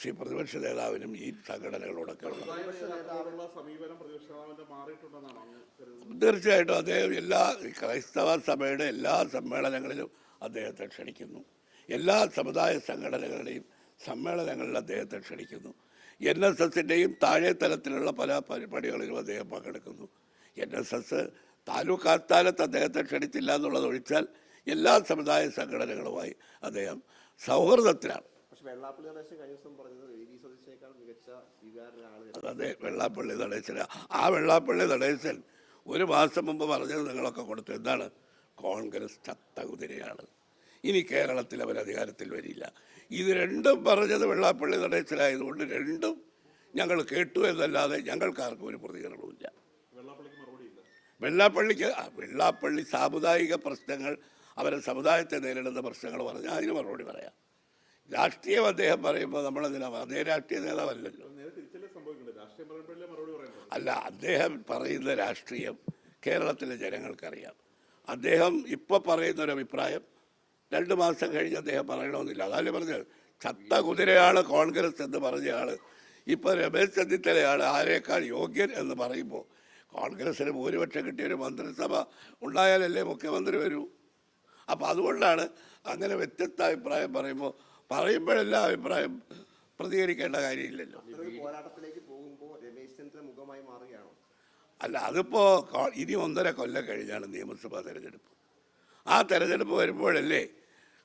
ശ്രീ പ്രതിപക്ഷ നേതാവിനും ഈ സംഘടനകളോടൊക്കെയുള്ള തീർച്ചയായിട്ടും അദ്ദേഹം എല്ലാ ക്രൈസ്തവ സഭയുടെ എല്ലാ സമ്മേളനങ്ങളിലും അദ്ദേഹത്തെ ക്ഷണിക്കുന്നു. എല്ലാ സമുദായ സംഘടനകളുടെയും സമ്മേളനങ്ങളിൽ അദ്ദേഹത്തെ ക്ഷണിക്കുന്നു. എൻ എസ് എസിന്റെയും താഴെ തലത്തിലുള്ള പല പരിപാടികളിലും അദ്ദേഹം പങ്കെടുക്കുന്നു. എൻ എസ് എസ് താലൂക്ക് ആസ്ഥാനത്ത് അദ്ദേഹത്തെ ക്ഷണിച്ചില്ല എന്നുള്ളത് ഒഴിച്ചാൽ എല്ലാ സമുദായ സംഘടനകളുമായി അദ്ദേഹം സൗഹൃദത്തിലാണ്. പക്ഷെ വെള്ളാപ്പള്ളി നടേശൻ കഴിഞ്ഞ ദിവസം പറഞ്ഞത് വി ഡി സതീശനേക്കാൾ മികച്ച സ്വീകാരനാണ് അതെ വെള്ളാപ്പള്ളി നടേശൻ ആ വെള്ളാപ്പള്ളി നടേശൻ ഒരു മാസം മുമ്പ് പറഞ്ഞത് നിങ്ങളൊക്കെ കൊടുത്തു. എന്താണ്? കോൺഗ്രസ് ചത്ത കുതിരയാണ് ഇനി കേരളത്തിൽ അവർ അധികാരത്തിൽ വരില്ല. ഇത് രണ്ടും പറഞ്ഞത് വെള്ളാപ്പള്ളി നടേശനായതുകൊണ്ട് രണ്ടും ഞങ്ങൾ കേട്ടു എന്നല്ലാതെ ഞങ്ങൾക്കാർക്കും ഒരു പ്രതികരണവുമില്ല വെള്ളാപ്പള്ളിക്ക് മറുപടിയില്ല വെള്ളാപ്പള്ളിക്ക് ആ, വെള്ളാപ്പള്ളി സാമുദായിക പ്രശ്നങ്ങൾ അവരെ സമുദായത്തെ നേരിടുന്ന പ്രശ്നങ്ങൾ പറഞ്ഞാൽ അതിന് മറുപടി പറയാം. രാഷ്ട്രീയം അദ്ദേഹം പറയുമ്പോൾ നമ്മളതിനാ അതേ രാഷ്ട്രീയ നേതാവല്ലല്ലോ. അല്ല അദ്ദേഹം പറയുന്ന രാഷ്ട്രീയം കേരളത്തിലെ ജനങ്ങൾക്കറിയാം. അദ്ദേഹം ഇപ്പോൾ പറയുന്ന ഒരു അഭിപ്രായം രണ്ട് മാസം കഴിഞ്ഞ് അദ്ദേഹം പറയണമെന്നില്ല. അതല്ലേ പറഞ്ഞത് ചത്ത കുതിരയാണ് കോൺഗ്രസ് എന്ന് പറഞ്ഞയാൾ ഇപ്പോൾ രമേശ് ചെന്നിത്തലയാണ് ആരേക്കാൾ യോഗ്യൻ എന്ന് പറയുമ്പോൾ കോൺഗ്രസ്സിന് ഭൂരിപക്ഷം കിട്ടിയ ഒരു മന്ത്രിസഭ ഉണ്ടായാലല്ലേ മുഖ്യമന്ത്രി വരൂ? അപ്പോൾ അതുകൊണ്ടാണ് അങ്ങനെ വ്യത്യസ്ത അഭിപ്രായം പറയുമ്പോൾ പറയുമ്പോഴെല്ലാം അഭിപ്രായം പ്രതികരിക്കേണ്ട കാര്യമില്ലല്ലോ. അല്ല അതിപ്പോൾ ഇനി ഒന്നര കൊല്ലം കഴിഞ്ഞാണ് നിയമസഭാ തെരഞ്ഞെടുപ്പ്. ആ തെരഞ്ഞെടുപ്പ് വരുമ്പോഴല്ലേ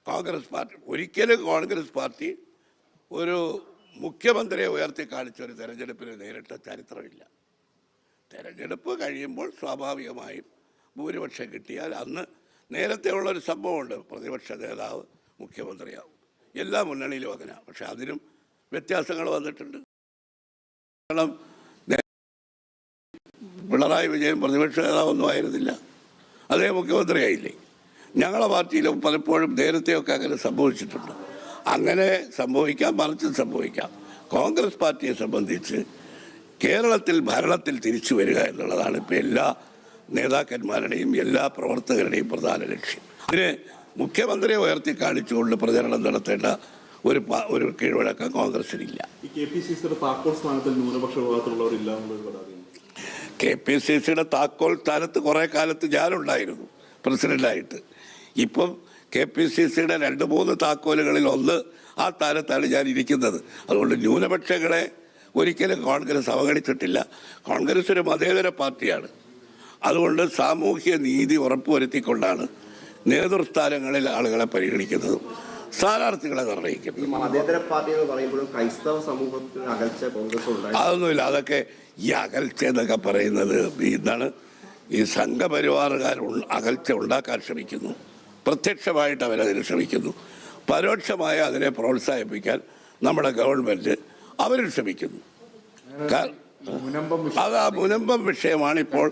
കോൺഗ്രസ് പാർട്ടി ഒരിക്കലും കോൺഗ്രസ് പാർട്ടി ഒരു മുഖ്യമന്ത്രിയെ ഉയർത്തി കാണിച്ച ഒരു തെരഞ്ഞെടുപ്പിന് നേരിട്ട ചരിത്രമില്ല. തെരഞ്ഞെടുപ്പ് കഴിയുമ്പോൾ സ്വാഭാവികമായും ഭൂരിപക്ഷം കിട്ടിയാൽ അന്ന് നേരത്തെ ഉള്ളൊരു സംഭവമുണ്ട്. പ്രതിപക്ഷ നേതാവ് മുഖ്യമന്ത്രിയാവും. എല്ലാ മുന്നണിയിലും അങ്ങനെ. പക്ഷെ അതിനും വ്യത്യാസങ്ങൾ വന്നിട്ടുണ്ട്. കാരണം പിണറായി വിജയൻ പ്രതിപക്ഷ നേതാവൊന്നും ആയിരുന്നില്ല. അതേ മുഖ്യമന്ത്രിയായില്ലേ. ഞങ്ങളെ പാർട്ടിയിലും പലപ്പോഴും നേരത്തെയൊക്കെ അങ്ങനെ സംഭവിച്ചിട്ടുണ്ട്. അങ്ങനെ സംഭവിക്കാം മറിച്ചും സംഭവിക്കാം. കോൺഗ്രസ് പാർട്ടിയെ സംബന്ധിച്ച് കേരളത്തിൽ ഭരണത്തിൽ തിരിച്ചു വരിക എന്നുള്ളതാണ് ഇപ്പോൾ എല്ലാ നേതാക്കന്മാരുടെയും എല്ലാ പ്രവർത്തകരുടെയും പ്രധാന ലക്ഷ്യം. അതിന് മുഖ്യമന്ത്രിയെ ഉയർത്തി കാണിച്ചുകൊണ്ട് പ്രചരണം നടത്തേണ്ട ഒരു ഒരു കീഴ്വഴക്കം കോൺഗ്രസിനില്ല. കെ പി സി സിയുടെ താക്കോൽ കെ പി സി സിയുടെ സ്ഥാനത്ത് കുറേ കാലത്ത് ഞാനുണ്ടായിരുന്നു പ്രസിഡന്റായിട്ട് ഇപ്പം കെ പി സി സിയുടെ രണ്ട് മൂന്ന് താക്കോലുകളിൽ ഒന്ന് ആ സ്ഥാനത്താണ് ഞാൻ ഇരിക്കുന്നത് അതുകൊണ്ട് ന്യൂനപക്ഷങ്ങളെ ഒരിക്കലും കോൺഗ്രസ് അവഗണിച്ചിട്ടില്ല. കോൺഗ്രസ് ഒരു മതേതര പാർട്ടിയാണ്. അതുകൊണ്ട് സാമൂഹ്യ നീതി ഉറപ്പുവരുത്തിക്കൊണ്ടാണ് നേതൃസ്ഥാനങ്ങളിൽ ആളുകളെ പരിഗണിക്കുന്നതും സ്ഥാനാർത്ഥികളെ നിർണയിക്കും അതൊന്നുമില്ല അതൊക്കെ ഈ അകൽച്ച എന്നൊക്കെ പറയുന്നത് ഈ എന്താണ് ഈ സംഘപരിവാറുകാർ അകൽച്ച ഉണ്ടാക്കാൻ ശ്രമിക്കുന്നു. പ്രത്യക്ഷമായിട്ട് അവരതിന് ശ്രമിക്കുന്നു. പരോക്ഷമായി അതിനെ പ്രോത്സാഹിപ്പിക്കാൻ നമ്മുടെ ഗവൺമെന്റ് അവരും ശ്രമിക്കുന്നു. അത് ആ മുനമ്പം വിഷയമാണ് ഇപ്പോൾ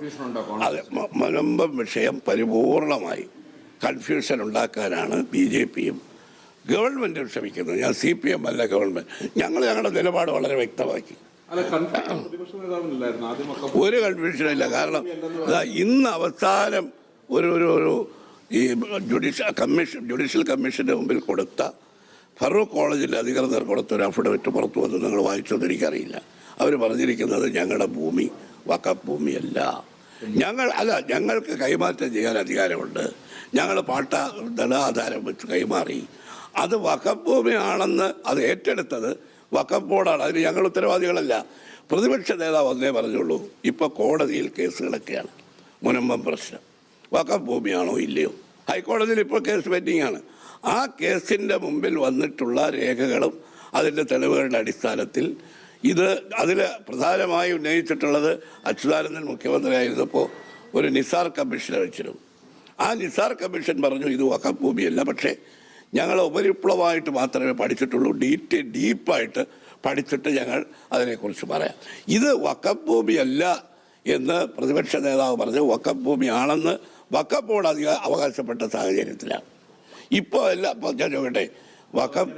അത് മുനമ്പം വിഷയം പരിപൂർണമായി. കൺഫ്യൂഷൻ ഉണ്ടാക്കാനാണ് ബി ജെ പിയും ഗവൺമെന്റും ശ്രമിക്കുന്നത്. ഞാൻ സി പി എം അല്ല ഗവൺമെന്റ് ഞങ്ങൾ ഞങ്ങളുടെ നിലപാട് വളരെ വ്യക്തമാക്കി. ഒരു കൺഫ്യൂഷനും ഇല്ല കാരണം ഇന്ന് അവസാനം ഒരു ഒരു ഒരു ഈ ജുഡീഷ്യൽ കമ്മീഷൻ ജുഡീഷ്യൽ കമ്മീഷന്റെ മുമ്പിൽ കൊടുത്ത ഫറൂഖ് കോളേജിലെ അധികൃതർ കൊടുത്ത ഒരു അഫിഡവിറ്റ് പുറത്തു വന്ന്. നിങ്ങൾ വായിച്ചതെന്ന് എനിക്കറിയില്ല. അവർ പറഞ്ഞിരിക്കുന്നത് ഞങ്ങളുടെ ഭൂമി വക്കഫ് ഭൂമിയല്ല. ഞങ്ങൾ അല്ല ഞങ്ങൾക്ക് കൈമാറ്റം ചെയ്യാൻ അധികാരമുണ്ട്. ഞങ്ങൾ പാട്ട ധനാധാരം വെച്ച് കൈമാറി. അത് വക്കഭൂമിയാണെന്ന് അത് ഏറ്റെടുത്തത് വക്കം ബോർഡാണ്. അതിന് ഞങ്ങൾ ഉത്തരവാദികളല്ല. പ്രതിപക്ഷ നേതാവ് ഒന്നേ പറഞ്ഞുള്ളൂ. ഇപ്പോൾ കോടതിയിൽ കേസുകളൊക്കെയാണ്. മുനമ്പം പ്രശ്നം. വക്കം ഭൂമിയാണോ ഇല്ലയോ? ഹൈക്കോടതിയിൽ ഇപ്പോൾ കേസ് പെൻഡിങ് ആണ് ആ കേസിന്റെ മുമ്പിൽ വന്നിട്ടുള്ള രേഖകളും അതിന്റെ തെളിവുകളുടെ അടിസ്ഥാനത്തിൽ ഇത് അതിൽ പ്രധാനമായി ഉന്നയിച്ചിട്ടുള്ളത് അച്യുതാനന്ദൻ മുഖ്യമന്ത്രിയായിരുന്നപ്പോൾ ഒരു നിസാർ കമ്മീഷനെ വെച്ചിരുന്നു. ആ നിസാർ കമ്മീഷൻ പറഞ്ഞു ഇത് വഖഫ് ഭൂമിയല്ല പക്ഷേ ഞങ്ങൾ ഉപരിപ്ലവമായിട്ട് മാത്രമേ പഠിച്ചിട്ടുള്ളൂ. ഡീറ്റ് ഡീപ്പായിട്ട് പഠിച്ചിട്ട് ഞങ്ങൾ അതിനെക്കുറിച്ച് പറയാം. ഇത് വക്കഭൂമിയല്ല എന്ന് പ്രതിപക്ഷ നേതാവ് പറഞ്ഞു. വഖഫ് ഭൂമിയാണെന്ന് അവകാശപ്പെട്ട സാഹചര്യത്തിലാണ്. ഇപ്പോൾ എല്ലാം ഞാൻ ചോദിക്കട്ടെ പറ്റും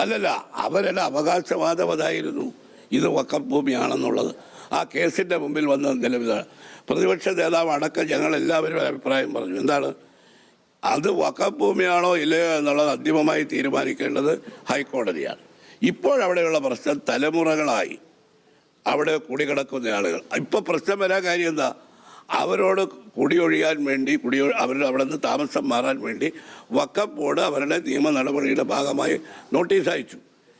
അല്ലല്ല അവരുടെ അവകാശവാദം അതായിരുന്നു. ഇത് വക്കം ഭൂമിയാണെന്നുള്ളത്. ആ കേസിന്റെ മുമ്പിൽ വന്ന നിലവിൽ പ്രതിപക്ഷ നേതാവ് അടക്കം ഞങ്ങൾ എല്ലാവരും അഭിപ്രായം പറഞ്ഞു. എന്താണ്? അത് വഖഫ് ഭൂമിയാണോ ഇല്ലയോ എന്നുള്ളത് അന്തിമമായി തീരുമാനിക്കേണ്ടത് ഹൈക്കോടതിയാണ്. ഇപ്പോഴവിടെയുള്ള പ്രശ്നം തലമുറകളായി. അവിടെ കുടികിടക്കുന്ന ആളുകൾ. ഇപ്പോൾ പ്രശ്നം വരാൻ കാര്യം എന്താ? അവരോട് കുടിയൊഴിയാൻ വേണ്ടി കുടിയൊ അവരുടെ അവിടെ നിന്ന് താമസം മാറാൻ വേണ്ടി വക്കഫ് ബോർഡ് അവരുടെ നിയമ നടപടിയുടെ ഭാഗമായി നോട്ടീസ് അയച്ചു.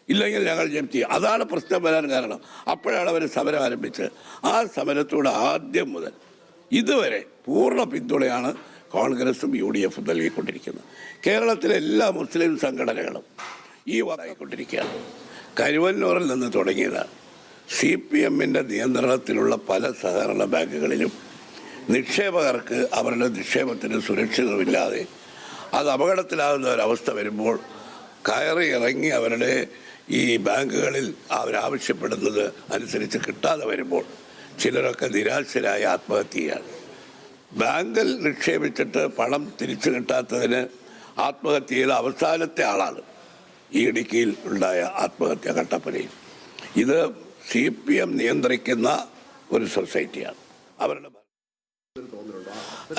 ഇല്ലെങ്കിൽ ഞങ്ങൾ ജപ്തി അതാണ് പ്രശ്നം വരാൻ കാരണം. അപ്പോഴാണ് അവർ സമരം ആരംഭിച്ചത്. ആ സമരത്തോട് ആദ്യം മുതൽ ഇതുവരെ പൂർണ പിന്തുണയാണ് കോൺഗ്രസും യു ഡി എഫും നൽകിക്കൊണ്ടിരിക്കുന്നത്. കേരളത്തിലെ എല്ലാ മുസ്ലിം സംഘടനകളും ഈ വായിക്കൊണ്ടിരിക്കുകയാണ് കരുവന്നൂറിൽ നിന്ന് തുടങ്ങിയതാണ്. സി പി എമ്മിന്റെ നിയന്ത്രണത്തിലുള്ള പല സഹകരണ ബാങ്കുകളിലും നിക്ഷേപകർക്ക് അവരുടെ നിക്ഷേപത്തിന് സുരക്ഷിതമില്ലാതെ അത് അപകടത്തിലാകുന്ന ഒരവസ്ഥ വരുമ്പോൾ കയറി ഇറങ്ങി അവരുടെ ഈ ബാങ്കുകളിൽ അവരാവശ്യപ്പെടുന്നത് അനുസരിച്ച് കിട്ടാതെ വരുമ്പോൾ ചിലരൊക്കെ നിരാശരായ ആത്മഹത്യയാണ്. ബാങ്കിൽ നിക്ഷേപിച്ചിട്ട് പണം തിരിച്ചു കിട്ടാത്തതിന് ആത്മഹത്യ ചെയ്ത അവസാനത്തെ ആളാണ് ഈ ഇടുക്കിയിൽ ഉണ്ടായ ആത്മഹത്യ കട്ടപ്പനയിൽ. ഇത് സി പി എം നിയന്ത്രിക്കുന്ന ഒരു സൊസൈറ്റിയാണ്. അവരുടെ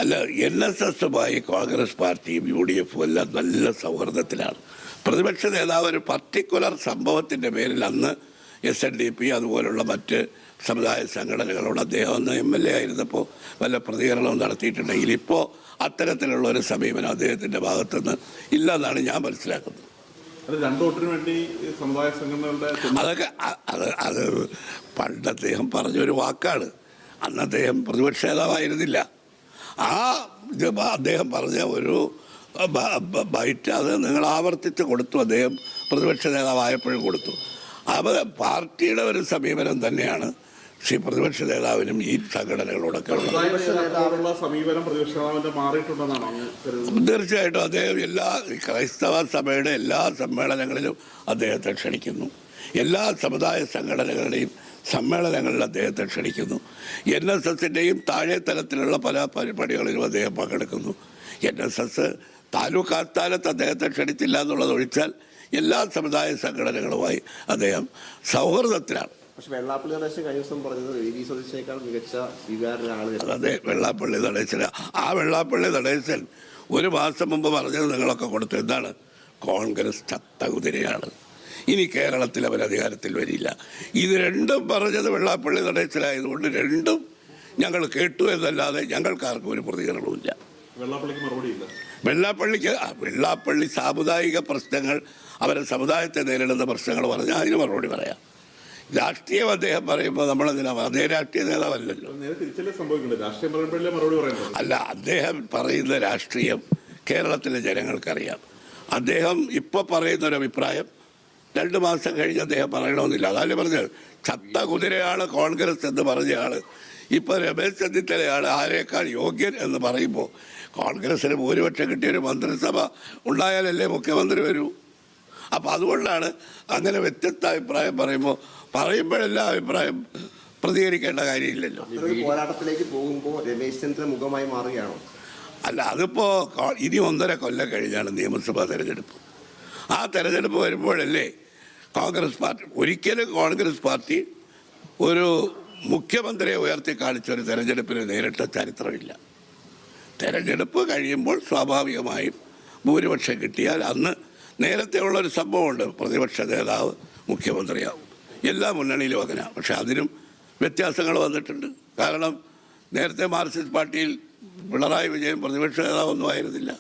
അല്ല എൻ എസ് എസുമായി കോൺഗ്രസ് പാർട്ടിയും യു ഡി എഫും എല്ലാം നല്ല സൗഹൃദത്തിലാണ്. പ്രതിപക്ഷ നേതാവ് ഒരു പർട്ടിക്കുലർ സംഭവത്തിന്റെ പേരിൽ അന്ന് എസ് എൻ ഡി പി അതുപോലുള്ള മറ്റ് സമുദായ സംഘടനകളോട് അദ്ദേഹം അന്ന് എം എൽ എ ആയിരുന്നപ്പോൾ വല്ല പ്രതികരണവും നടത്തിയിട്ടുണ്ടെങ്കിൽ ഇപ്പോൾ അത്തരത്തിലുള്ള ഒരു സമീപനം അദ്ദേഹത്തിന്റെ ഭാഗത്തുനിന്ന് ഇല്ല എന്നാണ് ഞാൻ മനസ്സിലാക്കുന്നത്. അതൊക്കെ അത് അത് പണ്ട് അദ്ദേഹം പറഞ്ഞൊരു വാക്കാണ്. അന്ന് അദ്ദേഹം പ്രതിപക്ഷ നേതാവായിരുന്നില്ല. ആ അദ്ദേഹം പറഞ്ഞ ഒരു ബൈറ്റ് അത് നിങ്ങൾ ആവർത്തിച്ച് കൊടുത്തു അദ്ദേഹം പ്രതിപക്ഷ നേതാവായപ്പോഴും കൊടുത്തു. അത് പാർട്ടിയുടെ ഒരു സമീപനം തന്നെയാണ് ശ്രീ പ്രതിപക്ഷ നേതാവിനും ഈ സംഘടനകളോടൊക്കെ തീർച്ചയായിട്ടും അദ്ദേഹം എല്ലാ ക്രൈസ്തവ സഭയുടെ എല്ലാ സമ്മേളനങ്ങളിലും അദ്ദേഹത്തെ ക്ഷണിക്കുന്നു. എല്ലാ സമുദായ സംഘടനകളുടെയും സമ്മേളനങ്ങളിൽ അദ്ദേഹത്തെ ക്ഷണിക്കുന്നു. എൻ എസ് എസിന്റെയും താഴെ തലത്തിലുള്ള പല പരിപാടികളിലും അദ്ദേഹം പങ്കെടുക്കുന്നു. എൻ എസ് എസ് താലൂക്ക് ആസ്ഥാനത്ത് അദ്ദേഹത്തെ ക്ഷണിച്ചില്ല എന്നുള്ളത് ഒഴിച്ചാൽ എല്ലാ സമുദായ സംഘടനകളുമായി അദ്ദേഹം സൗഹൃദത്തിലാണ്. പക്ഷെ വെള്ളാപ്പള്ളി നടേശൻ കഴിഞ്ഞ ദിവസം പറഞ്ഞത് വി ഡി സതീശനേക്കാൾ മികച്ച സ്വീകാര്യനാണ് എന്ന്. അതെ വെള്ളാപ്പള്ളി നടേശൻ ആ വെള്ളാപ്പള്ളി നടേശൻ ഒരു മാസം മുമ്പ് പറഞ്ഞത് നിങ്ങളൊക്കെ കൊടുത്തു. എന്താണ്? കോൺഗ്രസ് ചത്ത കുതിരയാണ്. ഇനി കേരളത്തിൽ അവർ അധികാരത്തിൽ വരില്ല. ഇത് രണ്ടും പറഞ്ഞത് വെള്ളാപ്പള്ളി നടേശനായതുകൊണ്ട് രണ്ടും ഞങ്ങൾ കേട്ടു എന്നല്ലാതെ ഞങ്ങൾക്കാർക്കും ഒരു പ്രതികരണവുമില്ല വെള്ളാപ്പള്ളിക്ക് വെള്ളാപ്പള്ളി സാമുദായിക പ്രശ്നങ്ങൾ അവരെ സമുദായത്തെ നേരിടുന്ന പ്രശ്നങ്ങൾ പറഞ്ഞാൽ അതിന് മറുപടി പറയാം. രാഷ്ട്രീയം അദ്ദേഹം പറയുമ്പോൾ നമ്മൾ നമ്മളെന്തിനാ അതേ രാഷ്ട്രീയ നേതാവല്ലല്ലോ. അല്ല അദ്ദേഹം പറയുന്ന രാഷ്ട്രീയം കേരളത്തിലെ ജനങ്ങൾക്കറിയാം. അദ്ദേഹം ഇപ്പോൾ പറയുന്ന ഒരു അഭിപ്രായം രണ്ട് മാസം കഴിഞ്ഞ് അദ്ദേഹം പറയണമെന്നില്ല. അതല്ലേ പറഞ്ഞത്? ചത്ത കുതിരയാണ് കോൺഗ്രസ് എന്ന് പറഞ്ഞ ഇപ്പൊ ഇപ്പോൾ രമേശ് ചെന്നിത്തലയാണ് ആരേക്കാൾ യോഗ്യൻ എന്ന് പറയുമ്പോൾ കോൺഗ്രസിന് ഭൂരിപക്ഷം കിട്ടിയ ഒരു മന്ത്രിസഭ ഉണ്ടായാലല്ലേ മുഖ്യമന്ത്രി വരൂ? അപ്പൊ അതുകൊണ്ടാണ് അങ്ങനെ വ്യത്യസ്ത അഭിപ്രായം പറയുമ്പോൾ പറയുമ്പോഴെല്ലാം അഭിപ്രായം പ്രതികരിക്കേണ്ട കാര്യമില്ലല്ലോ. പോരാട്ടത്തിലേക്ക് പോകുമ്പോൾ രമേശ് ചന്ദ്ര മുഖമായി മാറുകയാണോ? അല്ല അതിപ്പോൾ ഇനി ഒന്നര കൊല്ലം കഴിഞ്ഞാണ് നിയമസഭാ തെരഞ്ഞെടുപ്പ്. ആ തെരഞ്ഞെടുപ്പ് വരുമ്പോഴല്ലേ കോൺഗ്രസ് പാർട്ടി ഒരിക്കലും കോൺഗ്രസ് പാർട്ടി ഒരു മുഖ്യമന്ത്രിയെ ഉയർത്തി കാണിച്ച ഒരു തെരഞ്ഞെടുപ്പിന് നേരിട്ട ചരിത്രമില്ല. തെരഞ്ഞെടുപ്പ് കഴിയുമ്പോൾ സ്വാഭാവികമായും ഭൂരിപക്ഷം കിട്ടിയാൽ അന്ന് നേരത്തെ ഉള്ളൊരു സംഭവമുണ്ട് പ്രതിപക്ഷ നേതാവ് മുഖ്യമന്ത്രിയാവും. എല്ലാ മുന്നണിയിലും അങ്ങനെ പക്ഷെ അതിനും വ്യത്യാസങ്ങൾ വന്നിട്ടുണ്ട്. കാരണം നേരത്തെ മാർക്സിസ്റ്റ് പാർട്ടിയിൽ പിണറായി വിജയൻ പ്രതിപക്ഷ നേതാവൊന്നും ആയിരുന്നില്ല.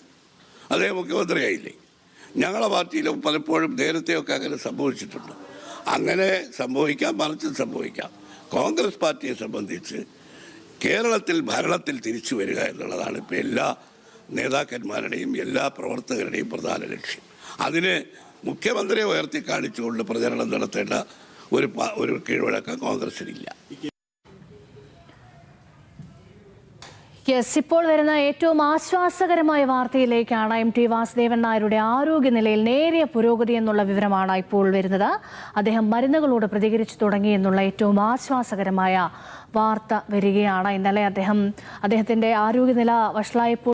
അതേ മുഖ്യമന്ത്രിയായില്ലേ? ഞങ്ങളെ പാർട്ടിയിലും പലപ്പോഴും നേരത്തെയൊക്കെ അങ്ങനെ സംഭവിച്ചിട്ടുണ്ട്. അങ്ങനെ സംഭവിക്കാം മറിച്ചും സംഭവിക്കാം. കോൺഗ്രസ് പാർട്ടിയെ സംബന്ധിച്ച് കേരളത്തിൽ ഭരണത്തിൽ തിരിച്ചു വരിക എന്നുള്ളതാണ് ഇപ്പോൾ എല്ലാ നേതാക്കന്മാരുടെയും എല്ലാ പ്രവർത്തകരുടെയും പ്രധാന ലക്ഷ്യം. അതിന് മുഖ്യമന്ത്രിയെ ഉയർത്തി കാണിച്ചുകൊണ്ട് പ്രചരണം നടത്തേണ്ട ഒരു ഒരു കീഴ്വഴക്കം കോൺഗ്രസിനില്ല. യെസ് ഇപ്പോൾ വരുന്ന ഏറ്റവും ആശ്വാസകരമായ വാർത്തയിലേക്കാണ് എം ടി വാസുദേവൻ നായരുടെ ആരോഗ്യനിലയിൽ നേരിയ പുരോഗതി എന്നുള്ള വിവരമാണ് ഇപ്പോൾ വരുന്നത്. അദ്ദേഹം മരുന്നുകളോട് പ്രതികരിച്ചു തുടങ്ങി എന്നുള്ള ഏറ്റവും ആശ്വാസകരമായ വാർത്ത വരികയാണ്. ഇന്നലെ അദ്ദേഹം അദ്ദേഹത്തിന്റെ ആരോഗ്യനില വഷളായപ്പോൾ